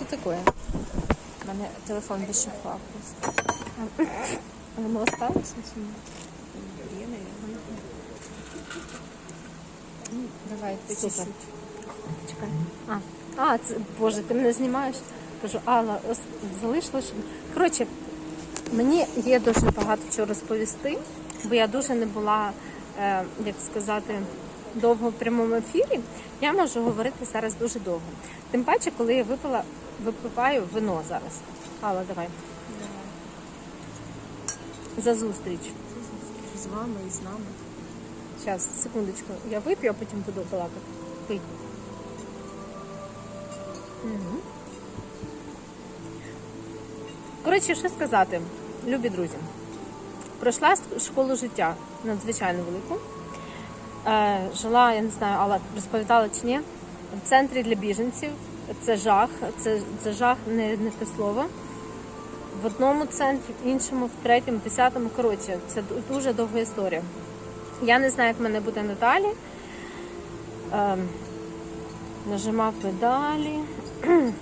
що таке? У мене телефон без шифра просто. Воно осталося чи ні? Є, наверное. Давай, По чуть-чуть. Чекай. А, а це, Боже, ти мене знімаєш? Кажу, Алла, ос- залишила. щоб- Коротше, мені є дуже багато чого розповісти, бо я дуже не була, е, як сказати, довго в прямому ефірі. Я можу говорити зараз дуже довго. Тим паче, коли я випила, випиваю вино зараз. Алла, давай. За зустріч. З вами і з нами. Зараз, секундочку. Я вип'ю, а потім буду балакати. Пий. Мгм. Коротше, що сказати, любі друзі. Пройшла школу життя надзвичайно велику. Е, жила, я не знаю, Алла розповідала чи ні, в центрі для біженців. Це жах, це, це жах, не, не те слово. В одному центрі, в іншому, в третьому, в десятому. Коротше, це дуже довга історія. Я не знаю, як в мене буде надалі. Ем, нажимав педалі.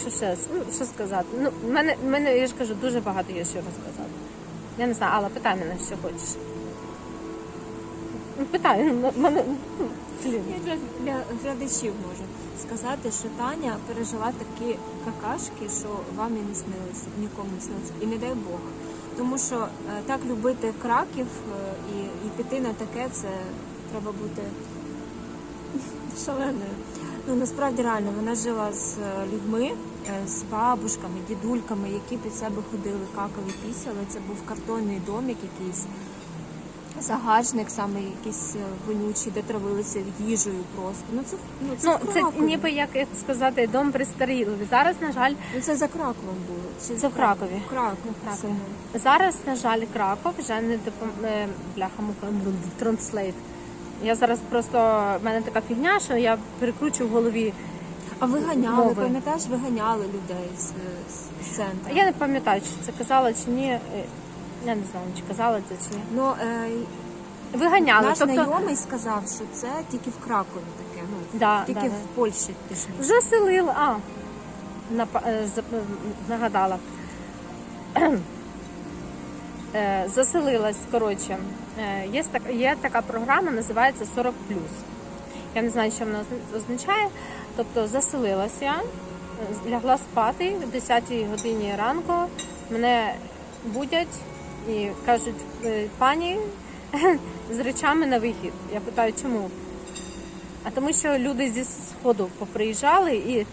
Що ще? Ну, що сказати? Ну, мене, мене, я ж кажу, дуже багато є що розказати. Я не знаю, Алла, питай мене, що хочеш. Питай, ну, мене. ну. Я для, глядачів можу сказати, що Таня пережила такі какашки, що вам і не снилися, нікому не снилися. І не дай Бог. Тому що е, так любити краків е, і, і піти на таке, це треба бути шаленою. Ну насправді реально вона жила з е, людьми, з бабушками, дідульками, які під себе ходили, какали, пісяли. Це був картонний домик якийсь. Загажник саме якийсь е, вонючий, де травилися їжею просто. Ну це ну це, Ну, в це ніби як сказати, дом престарілий. Зараз, на жаль, Ну, це за Краковом було. Чи Це в Кракові. В Кракові. Кракові. Зараз, на жаль, Краков вже не допоможе бляха транслейт. Я зараз просто в мене така фігня, що я перекручу в голові. А ви ганяли, Мови. пам'ятаєш, ви ганяли людей з, з центру. Я не пам'ятаю, чи це казала чи ні. Я не знаю, чи казала це чи ні. Ну, е, Виганяли. наш Тобто знайомий сказав, що це тільки в Кракові таке. Ну, Да, тільки да, в да. Польщі точніше. заселили. А, напа- е, е, нагадала. Е, Заселилась, коротше. Є, так, є така програма, називається 40 Я не знаю, що вона означає. Тобто заселилася я, лягла спати в 10 годині ранку. Мене будять і кажуть, «Е, пані з речами на вихід. Я питаю, чому? А тому що люди зі сходу поприїжджали і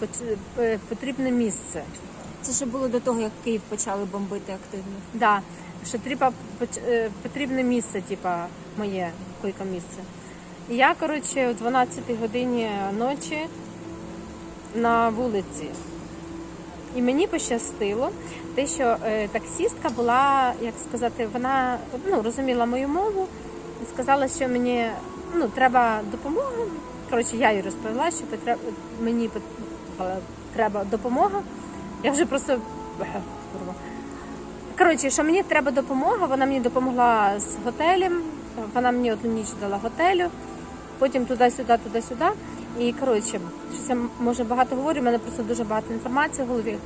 е, потрібне місце. Це ще було до того, як Київ почали бомбити активно. Да, що треба е, потрібне місце, типа моє койка місце. І я, коротше, о 12 годині ночі на вулиці. І мені пощастило, те, що е, таксістка була, як сказати, вона ну, розуміла мою мову і сказала, що мені ну, треба допомога. Коротше, я їй розповіла, що потре- мені е, треба допомога. Я вже просто. Коротше, що мені треба допомога, вона мені допомогла з готелем, вона мені одну ніч дала готелю, потім туди-сюди, туди-сюди. І коротше, щось я може багато говорю, в мене просто дуже багато інформації в голові.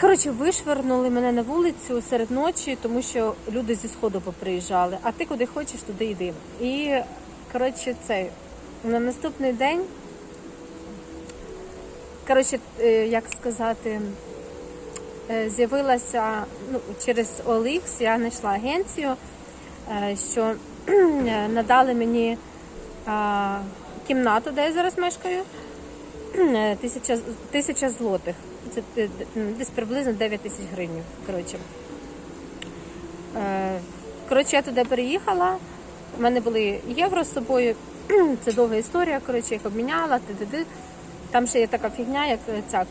Коротше, вишвернули мене на вулицю серед ночі, тому що люди зі сходу поприїжджали. А ти куди хочеш, туди йди. І коротше, цей на наступний день, коротше, е, як сказати, е, з'явилася ну, через OLX, я знайшла агенцію, е, що надали мені а, кімнату, де я зараз мешкаю, е, тисяча, тисяча злотих. Це е, десь приблизно 9 тисяч гривень. Коротше. Е, коротше, я туди переїхала. У мене були євро з собою. Це довга історія. Коротше, їх обміняла. ти-ти-ти. Там ще є така фігня, як ця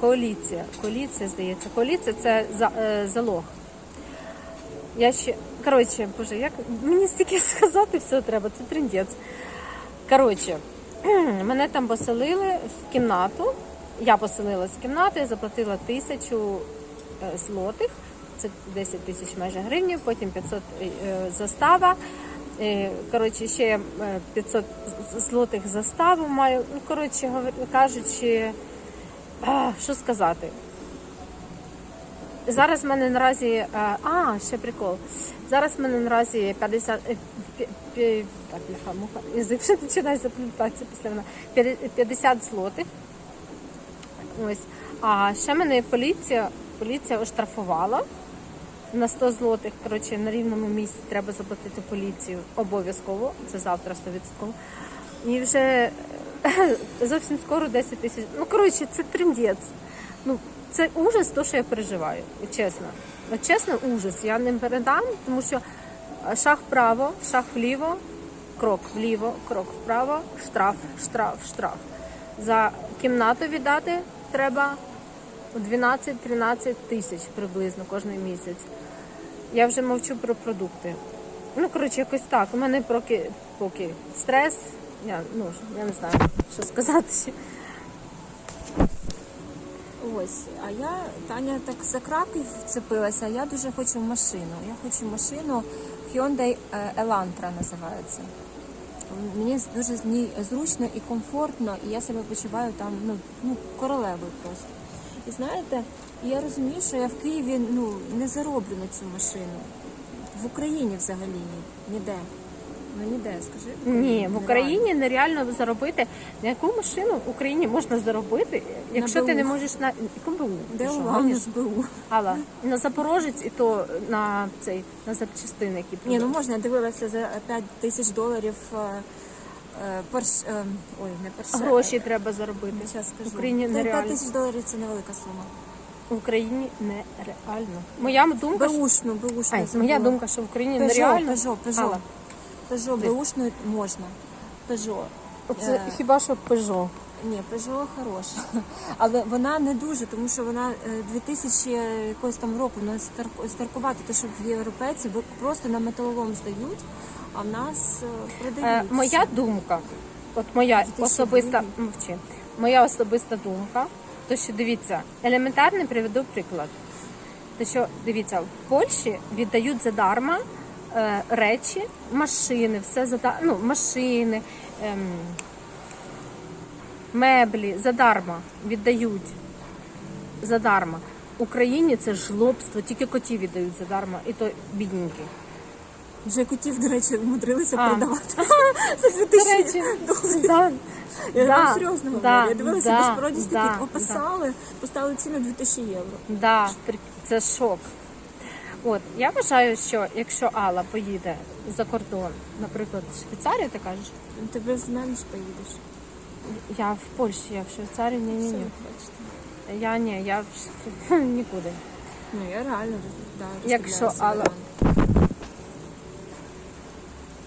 коаліція. Коаліція, здається. Коаліція це за, е, залог. Я ще. Коротше, боже, як мені стільки сказати все треба, це трендець. Коротше, мене там поселили в кімнату. Я поселилась в кімнату, заплатила тисячу е, злотих, це 10 тисяч майже гривень, потім 500 е, застава. Е, Коротше, ще е, 500 злотих заставу маю. Ну, коротше кажучи, що сказати. Зараз в мене наразі. А, ще прикол. Зараз в мене наразі 50. Так, бляха, муха. Язик вже починає заплітатися після вона. 50 злотих. Ось. А ще мене поліція, поліція оштрафувала на 100 злотих. Коротше, на рівному місці треба заплатити поліцію обов'язково. Це завтра 100%. І вже е, зовсім скоро 10 тисяч. Ну, коротше, це трендець. Ну, це ужас, то, що я переживаю, чесно. От чесно, ужас. Я не передам, тому що шаг вправо, шаг вліво, крок вліво, крок вправо, штраф, штраф, штраф. За кімнату віддати треба 12-13 тисяч приблизно кожен місяць. Я вже мовчу про продукти. Ну, коротше, якось так. У мене поки, поки стрес. Я, ну, я не знаю, що сказати. Ось, а я, Таня, так за Краків вцепилася, я дуже хочу машину. Я хочу машину Hyundai е, Elantra називається. Мені дуже зручно і комфортно, і я себе почуваю там ну, ну, королевою просто. І знаєте, я розумію, що я в Києві ну, не зароблю на цю машину. В Україні взагалі ні. Ніде. Ну ніде, скажи. Ні, в Україні нереально заробити. На яку машину в Україні можна заробити, якщо ти не можеш на КБУ? Де Ти у? СБУ? Алла, на Запорожець і то на цей на запчастини, які Ні, ну можна, я дивилася за 5 тисяч доларів е, е, перш, е, ой, не перше. гроші треба заробити. Зараз скажу. В Україні Та й 5 нереально. тисяч доларів це невелика сума. В Україні нереально. Моя думка, що... Беушну, беушну. Ай, моя думка, що в Україні Пежо, нереально. Пежо, Пежо. Алла, Пежо, Десь. беушну можна. Пежо. Оце Е. хіба що Пежо. Ні, Peugeot хороша. Але вона не дуже, тому що вона е, 2000 якогось там року вона стар- старкувати, то що в європейці ви просто на металолом здають, а в нас е, Е, продають. моя думка, от моя 2002. особиста мовчи, моя особиста думка, то що дивіться, елементарний приведу приклад. То що дивіться, в Польщі віддають задарма речі, машини, все задарма, ну, машини, ем, меблі задарма віддають задарма. В Україні це жлобство, тільки котів віддають задарма, і то бідненькі. Вже котів, до речі, вмудрилися А. продавати. Це за До тисячі доларів. да, Я да, серйозно да, говорю. Я дивилася да, безпородість да, такі описали, поставили ціну 2000 євро. Да, це шок. От я вважаю, що якщо Алла поїде за кордон, наприклад, в Швейцарію, ти кажеш, Ти без мене ж поїдеш. я в Польщі, я в Швейцарії, ні, ні, Все, ні. бачите. Я ні, я в Ш- нікуди. Ну я реально да, Якщо Алла-.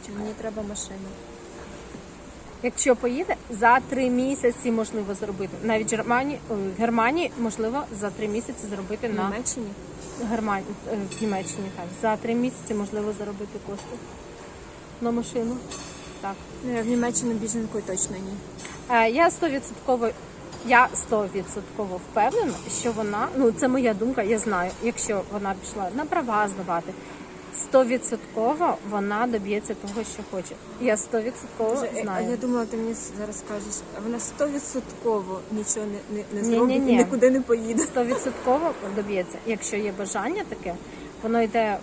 Чи мені треба машина? Якщо поїде, за три місяці можливо зробити. Навіть в Германії, в Германії можливо за три місяці зробити В на Німеччині? Германії в Німеччині. Так за три місяці можливо заробити кошти на машину. Так. Ну, в Німеччину біженкою точно ні. Е, Я стовідсотково, я стовідсотково впевнена, що вона, ну це моя думка, я знаю, якщо вона пішла на права здавати, стовідсотково вона доб'ється того, що хоче. Я стовідсотково Боже, знаю. я думала, ти мені зараз скажеш, вона стовідсотково нічого не, не, не Ні-ні-ні. зробить і нікуди не поїде. Стовідсотково доб'ється. Якщо є бажання таке, воно йде,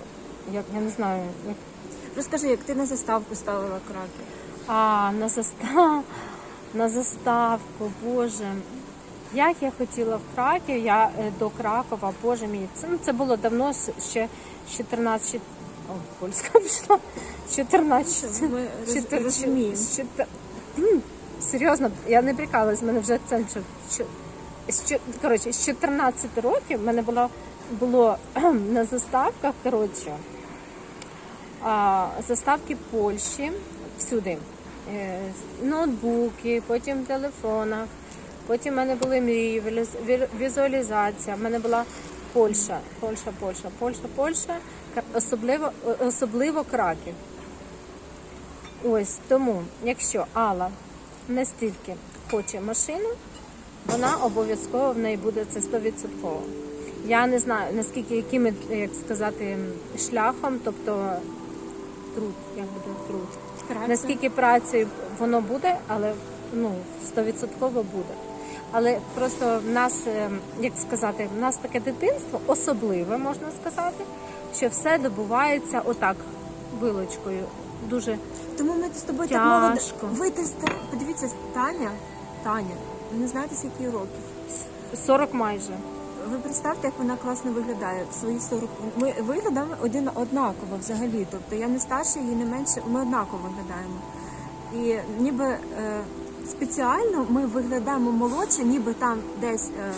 як я не знаю, як Розкажи, як ти на заставку ставила краки? А, на застав... на заставку, Боже. Як я хотіла в Краків, я е, до Кракова, Боже мій, це, ну, це було давно, ще з 14, щит- о, польська пішла, з 14, Ми роз- чотир- розуміємо. з чотир- М, серйозно, я не прикалуюсь, в мене вже акцент, що, коротше, з 14 років в мене було, було на заставках, коротше, а, заставки Польщі всюди. Е, Ноутбуки, потім в телефонах, потім в мене були мрії, віліз- ві- візуалізація. В мене була Польща, Польща, Польща, Польща, Польща, особливо, о- особливо Краків. Ось тому, якщо Алла настільки хоче машину, вона обов'язково в неї буде це 100%. Я не знаю наскільки яким, як сказати, шляхом, тобто труд, як буде труд. Праця. Наскільки праці воно буде, але ну, стовідсотково буде. Але просто в нас, е, як сказати, в нас таке дитинство особливе, можна сказати, що все добувається отак, вилочкою. Дуже Тому ми з тобою Тяжко. так молоді. Ви ти ста- подивіться, Таня, Таня, ви не знаєте, скільки їй років. 40 майже. Ви представте, як вона класно виглядає в свої 40. Ми виглядаємо один однаково взагалі. Тобто я не старша, її не менше, ми однаково виглядаємо. І ніби е, спеціально ми виглядаємо молодше, ніби там десь е,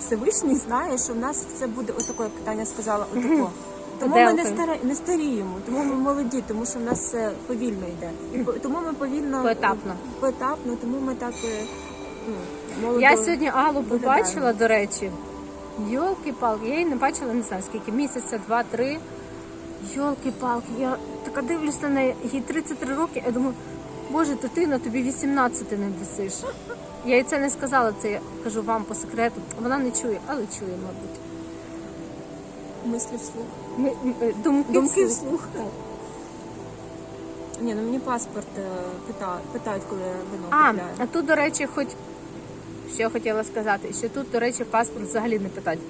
Всевишній знає, що в нас це буде отако, як Таня сказала, отако. Тому ми не, старе, не старіємо, тому ми молоді, тому що в нас все повільно йде. І по- тому ми повільно Поетапно. поетапно, тому ми так е, ну, молодо. Я сьогодні Аллу виглядаємо. побачила, до речі. Йолки-палки, я її не бачила, не знаю скільки, місяця, два-три. Йолки-палки, я така дивлюсь на неї, їй 33 роки, я думаю, боже, дитина, тобі 18 не досиш. Я їй це не сказала, це я кажу вам по секрету. Вона не чує, але чує, мабуть. мислі вслух. Ми, м, е, думки, Думки вслух. вслух. Ні, ну мені паспорт е, пита, питають, коли я вино А, купляю. а тут, до речі, хоч що я хотіла сказати, що тут, до речі, паспорт взагалі не питають.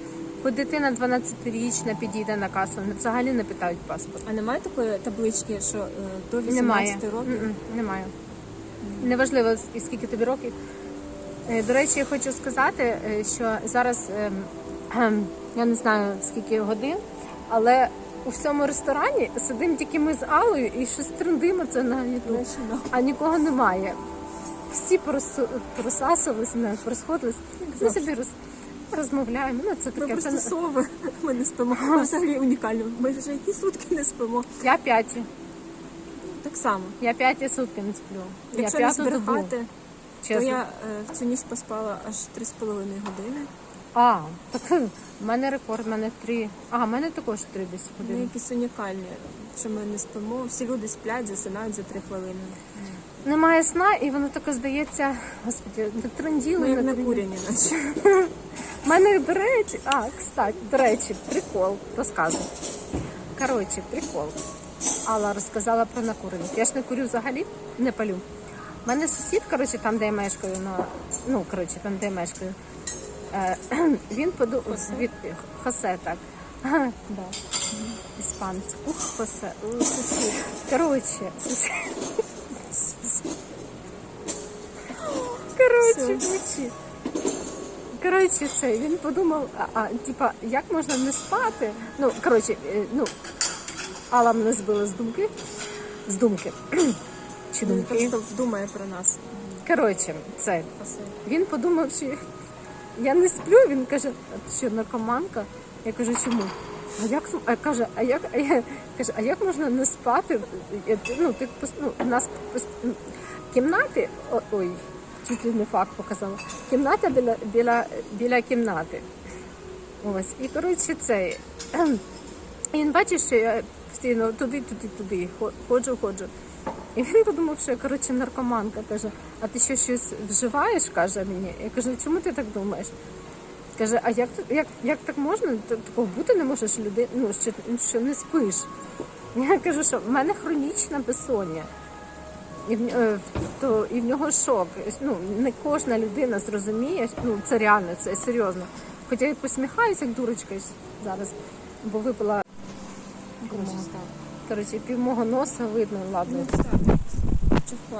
Хоч дитина 12-річна підійде на касу, взагалі не питають паспорт. А немає такої таблички, що е, до 18 Немає. років? М-м, Немає. Неважливо, і скільки тобі років. Е, До речі, я хочу сказати, е, що зараз ем, кхем, я не знаю скільки годин, але у всьому ресторані сидимо тільки ми з Алою і щось трендимо це на YouTube. Точно. а нікого немає. Всі просу- просасувались, не розходились. Ми собі роз, розмовляємо. Ну, це Ми просто Це... сови, ми не спимо. Ми взагалі унікально. Ми вже які сутки не спимо. Я п'яті. Так само. Я п'яті сутки не сплю. Якщо я не добу. то я е, в цю ніч поспала аж 3,5 години. А, так в мене рекорд, в мене три. А, в мене також три десь Ми години. якісь унікальні, що ми не спимо. Всі люди сплять, засинають за 3 хвилини. Немає сна, і воно таке здається, господи, не тренділи. Ми як не на курені, наче. У мене, до речі, а, кстати, до речі, прикол, розказую. Коротше, прикол. Алла розказала про накуреність. Я ж не курю взагалі, не палю. У мене сусід, коротше, там, де я мешкаю, на, ну, коротше, там, де я мешкаю, е, він подумав, від, Хосе, так. да. Іспанець. Ух, Хосе. ух, сусід. Коротше, сусід. Коротше, мовчи. Коротше, це він подумав, а, а типа, як можна не спати? Ну, коротше, е, ну, Алла мене збила з думки. З думки. Чи Він думки? просто думає про нас. Коротше, це. Він подумав, що я не сплю. Він каже, а ти що, наркоманка? Я кажу, чому? А як а каже, а як а я каже, а як можна не спати? Я- Ну, ти пос- ну, у нас пос- ну, кімнати, о- ой, чуть ли не факт показала. Кімната біля, біля, біля кімнати. Ось. І коротше цей. І він бачить, що я постійно туди, туди, туди ходжу, ходжу. І він подумав, що я коротше наркоманка. Каже, а ти що щось вживаєш? каже мені. Я кажу, чому ти так думаєш? Каже, а як, як, як так можна? Такого бути не можеш люди, ну, що, що не спиш. Я кажу, що в мене хронічна безсоння. І в, е, то, і в нього шок. Ну, не кожна людина зрозуміє, ну це реально, це серйозно. Хоча я посміхаюся, як дурочка зараз, бо випила Коротше, пів мого носа видно, ладно. Ну.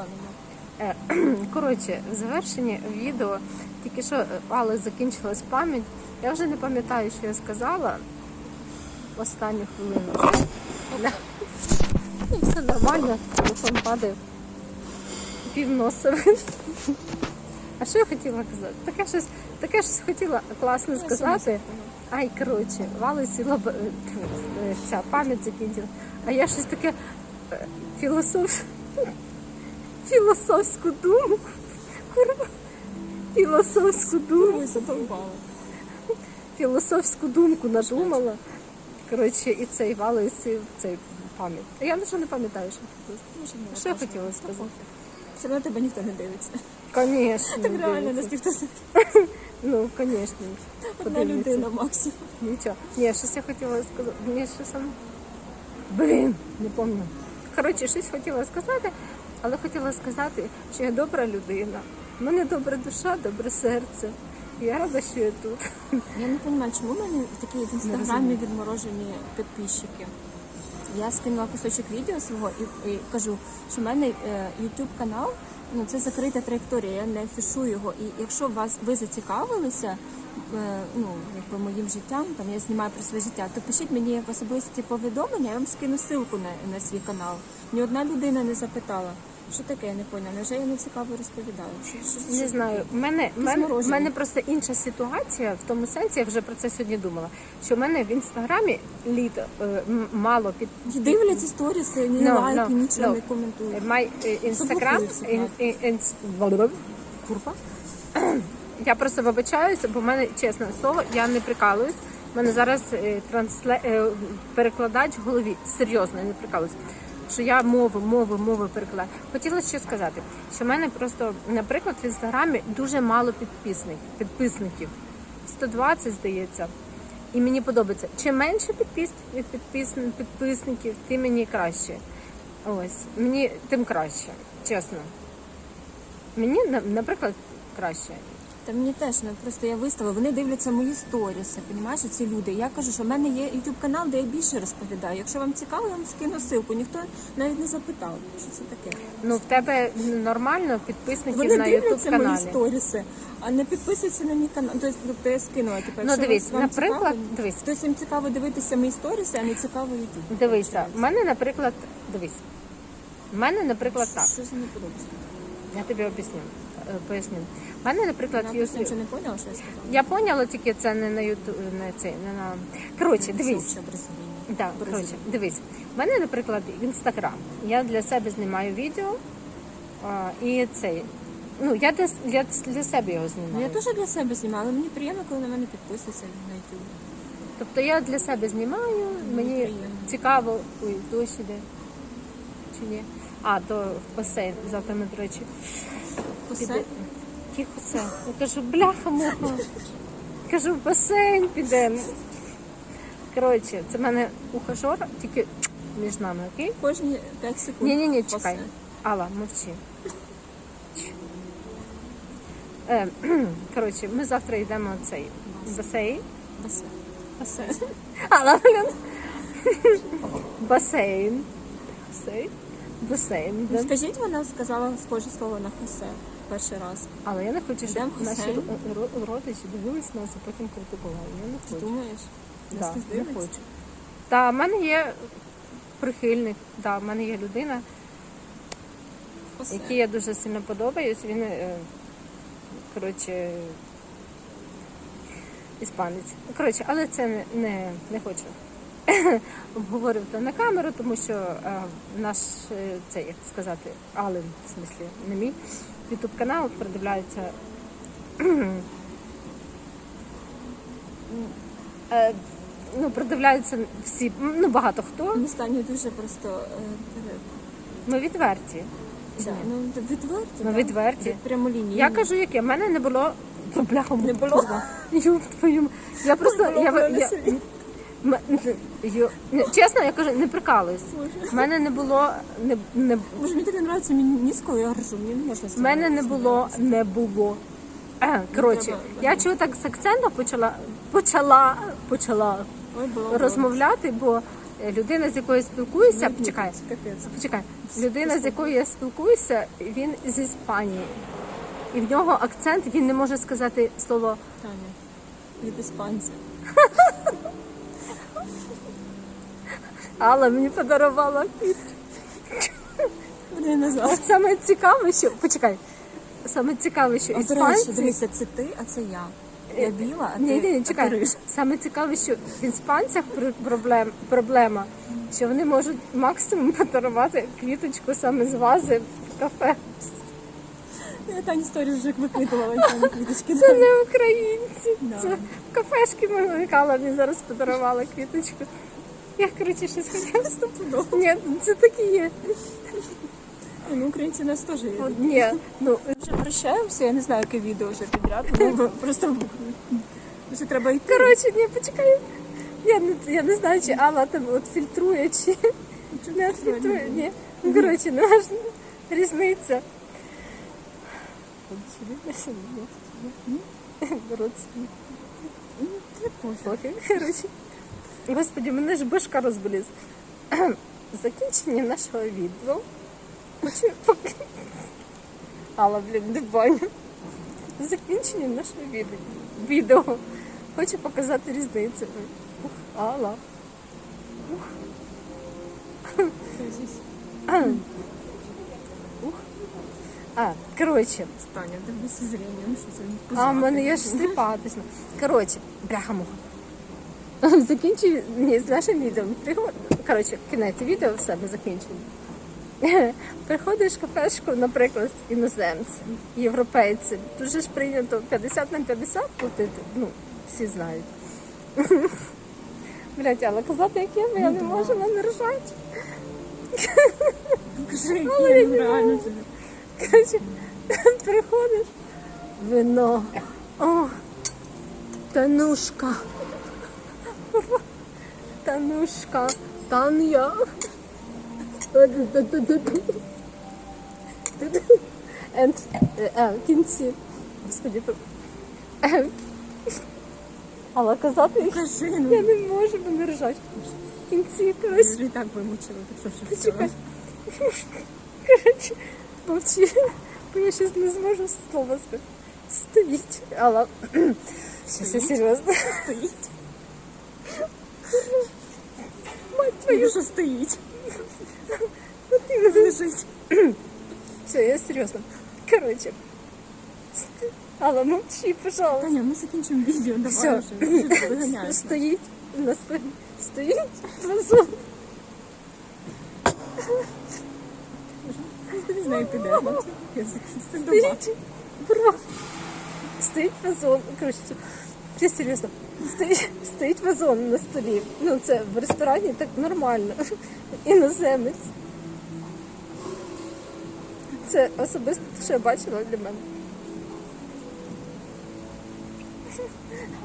Е, Коротше, в завершенні відео тільки що е, Алли закінчилась пам'ять. Я вже не пам'ятаю, що я сказала в останню хвилину. Ну, все нормально, телефон падає. Пів носа. А що я хотіла казати? Таке щось, таке щось хотіла класно сказати. Ай, коротше, вали сіла е, ця пам'ять закінчила. А я щось таке е, філософ... філософську думку. Курва. Філософську думку. Філософську думку надумала. Коротше, і цей вали сів цей пам'ять. А Я вже не пам'ятаю, що Що я хотіла сказати? Все одно тебе ніхто не дивиться. Звісно. Так реально нас ніхто не Ну, звісно. Одна людина максимум. Нічого. Ні, щось я хотіла сказати. Ні, щось там. Блін, не пам'ятаю. коротше, щось хотіла сказати, але хотіла сказати, що я добра людина. У мене добра душа, добре серце. Я рада, що я тут. Я не розумію, чому в мене такі в інстаграмі відморожені підписчики. Я скинула кусочок відео свого і, і кажу, що в мене е, YouTube канал, ну це закрита траєкторія, я не афішую його. І якщо вас ви зацікавилися, е, ну якби моїм життям, там я знімаю про своє життя, то пишіть мені як особисті повідомлення, я вам скину ссылку на, на свій канал. Ні одна людина не запитала. Що таке, я не поняла. Невже я не цікаво розповідаю? Що, що, Не що знаю, в мене, в мене, в мене просто інша ситуація в тому сенсі, я вже про це сьогодні думала. Що в мене в інстаграмі літо е, м- мало під Дивляться сторіси, ні No, лайки, no, нічого no. не коментують. Май інстаграм Заблокують курва. Я просто вибачаюся, бо в мене чесне слово, я не прикалуюсь. У мене зараз е, трансле... е, перекладач в голові. Серйозно, я не прикалуюсь. Що я мови, мови, мови перекладаю. Хотіла ще сказати, що в мене просто, наприклад, в інстаграмі дуже мало підписник, підписників. 120, здається. І мені подобається. Чим менше підпис... підпис... підписників, тим мені краще. Ось, мені тим краще, чесно. Мені, наприклад, краще. Та мені теж ну, просто я виставила. Вони дивляться мої сторіси, понімаєш, ці люди. Я кажу, що в мене є YouTube канал, де я більше розповідаю. Якщо вам цікаво, я вам скину ссылку. Ніхто навіть не запитав, що це таке. Ну, в тебе нормально підписників Вони на youtube дивляться мої сторіси, а не підписуються на мій канал. Тобто, тобто я скинула. Типу, Ну, дивись, вам наприклад, цікаво, дивись. хтось їм цікаво дивитися мої сторіси, а не цікаво YouTube. Дивися, в мене, наприклад, дивись. В мене, наприклад, так. Що за неподобство? Я тобі об'ясню. Е, Поясню. В мене, наприклад, Я нічого не поняла, що я сказала. Я поняла, тільки це не на ютуб, не цей, не на. Коротше, дивись. Це. Да, коротше, дивись. В мене, наприклад, інстаграм. Я для себе знімаю відео а, і цей. Ну, я для, я для себе його Ну, знімаю. я теж для себе знімала, але мені приємно, коли на мене підписуються на YouTube. Тобто я для себе знімаю, мені приємно. цікаво, ой, дощ іде. Чи ні? А, то в басейн. Завтра ми, до речі, Піде. Тихо це. Я кажу, бляха муха. Кажу, в басейн підемо. Коротше, це в мене ухажор, тільки між нами, окей? Кожні 5 секунд. Ні, ні, ні, чекай. Алла, мовчи. Е, коротше, ми завтра йдемо в цей басейн. Усе. Усе. Алла, блін. Басейн. Басейн. Басейн. Скажіть, вона сказала схоже слово на хосе перший раз. Але я не хочу, щоб Йдемо в наші басейн. ро- ро- родичі дивились нас, а потім критикували. Я не Ти хочу. думаєш? Да, Нас не дивиться? хочу. Та в мене є прихильник, да, в мене є людина, Хосе. якій я дуже сильно подобаюсь. Він е, коротше іспанець. Коротше, але це не, не, не хочу обговорювати на камеру, тому що е, наш е, це як сказати, Ален, в смислі, не мій ютуб канал е, ну, продивляються всі, ну багато хто. Ми стані дуже просто е, Ми відверті. да, ну, відверті. Ну, да? відверті. Я кажу, яке в мене не було Ну, Не було. Я просто я, я, собі. М- ні, чесно, я кажу, не прикалуюсь. В мене не було не, не Може, мені так не подобається мені нісколи, я ржу, мені не можна в мене не було, не було. Е, коротше, я чого так з акцентом почала почала почала Ой, було, розмовляти, бо е, людина, з якою спілкуюся, Ні, почекай, капець. почекай. Людина, з якою я спілкуюся, він з Іспанії. І в нього акцент, він не може сказати слово Таня, від іспанця. Алла мені подарувала квіт. Вони назвали. От саме цікаве, що почекай. Саме цікаве, що до речі, іспанці. дивися, це ти, а це я. Я біла, а ти, Ні, ні, ні, а ти чекай. Саме цікаве, що в іспанцях пр- проблем, проблема, що вони можуть максимум подарувати квіточку саме з вази в кафе. Я Тані історію вже викидувала, там квіточки. Це не українці. Да. Це в кафешки Михайла мені зараз подарувала квіточку. Я коротше щось хотіла Стопудово. Ні, це такі є. Ну, українці нас теж є. От, ні, ну Вже прощаємося, я не знаю, яке відео вже підряд. ну, Просто вже треба йти. Коротше, ні, почекай. Я не, я не знаю, чи Алла там от фільтрує, чи не фільтрує. Ні. Ну, коротше, не важно. Різниця. Родственник. Пофіг. Пофіг. Коротше. Господи, мене ж башка розболіз. Закінчення нашого відео. Хочу поки. Алла, блін, не баню. Закінчення нашого відео. Хочу показати різницю. Ух, Алла. Ух. А, коротше. Таня, тебе що це А, в мене є ж сліпа. Коротше, бляха муха. Закінчую ні, з нашим відео. Коротше, кінець відео в себе закінчено. Приходиш в кафешку, наприклад, з іноземцем, європейцем. Дуже ж прийнято 50 на 50 платити. Ну, всі знають. Блять, але казати, як є, бо я не можу, мене ржать. Покажи, який він реально це. Коротше, приходиш. Вино. О, Танушка. Танушка. Таня. And, е, е, в кінці. Господи, Е, але казати Покажи, я ну. не можу, мене ржать. В кінці, коротше. Я і так вимучила, так що вже Чекай. Коротше, мовчи, бо я щось не зможу слова сказати. Стоїть. Але все серйозно. Стоїть. Мать твою, Що стоїть? ти мене Лежить. Все, я серйозно. Коротше. ст- Але мовчи, пожалуйста. Таня, ми закінчимо відео, давай Все. вже. Вже ти виганяєш. Стоїть на спині. Стоїть вазон. Ти з нею підеш. Я закінчу дома. Стоїть. Бро. Стоїть вазон. Коротше, все. Я серйозно. Стоїть, стоїть вазон на столі. Ну, це в ресторані так нормально. Іноземець. Це особисто те, що я бачила для мене.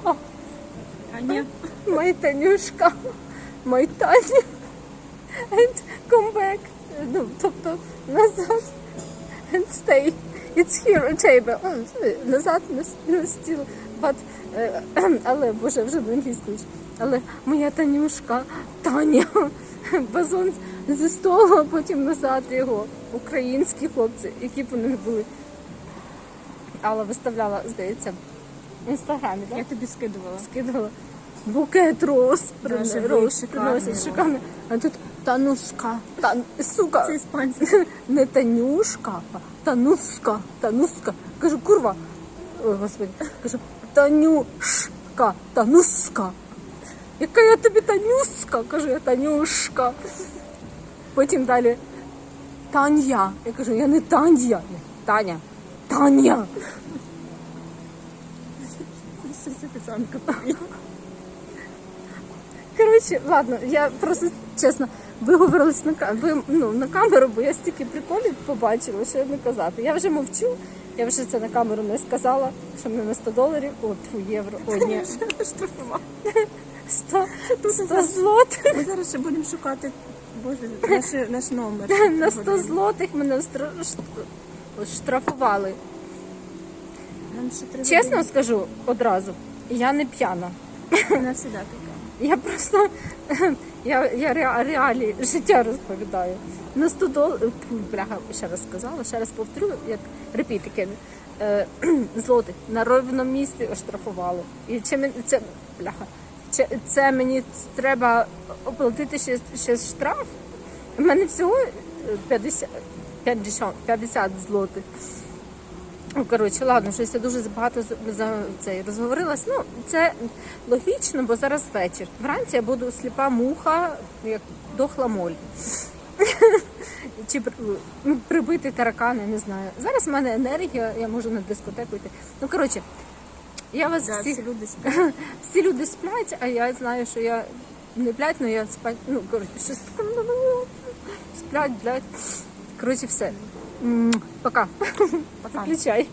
Таня. Май Танюшка, май Таня. And come back. Ну, тобто назад. And stay. It's here a table. Назад на, стіл. But, але, боже, вже до англійської. ж. Але моя Танюшка, Таня, базон зі столу, а потім назад його. Українські хлопці, які б вони були. Алла виставляла, здається, в інстаграмі, так? Я тобі скидувала. скидала букет роз, приносять шикарно. А тут Танушка, тан, сука, Це іспанці. не Танюшка, а Тануска, Тануска. Кажу, курва, ой, господи, кажу, Танюшка, Тануска. Яка я тобі Танюска? Кажу, я Танюшка. Потім далі Таня. Я кажу, я не Таня, Таня. Таня. Коротше, ладно, я просто чесно виговорилась на ви, ну, на камеру, бо я стільки приколів побачила, що не казати. Я вже мовчу, я вже це на камеру не сказала, що мене на 100 доларів, о, тьфу, євро, о, ні, Штрафувала. 100, 100 злотих. Ми зараз ще будемо шукати Боже, наш, наш номер. На 100 злотих мене штрафували. Нам ще треба Чесно скажу одразу, я не п'яна. Вона завжди така. Я просто я, я ре- реалії життя розповідаю. На 100 доларів, бляха, ще раз сказала, ще раз повторю, як репітики. Е, злотих на ровному місці оштрафували. І чи мені це бляха? Чи це мені треба оплатити ще, ще штраф? У мене всього е, 50, 50, 50 злотих. Ну, коротше, ладно, щось я дуже багато за цей розговорилась. Ну, це логічно, бо зараз вечір. Вранці я буду сліпа муха, як дохла моль. Чи ну, прибити таракани, не знаю. Зараз в мене енергія, я можу на дискотеку йти. Ну, коротше, я вас Да, всіх всі люди сплять. всі люди сплять, а я знаю, що я не блядь, але я спать. Ну, коротше, щось сплять, блядь. Коротше, все. Пока. Пока. Включай.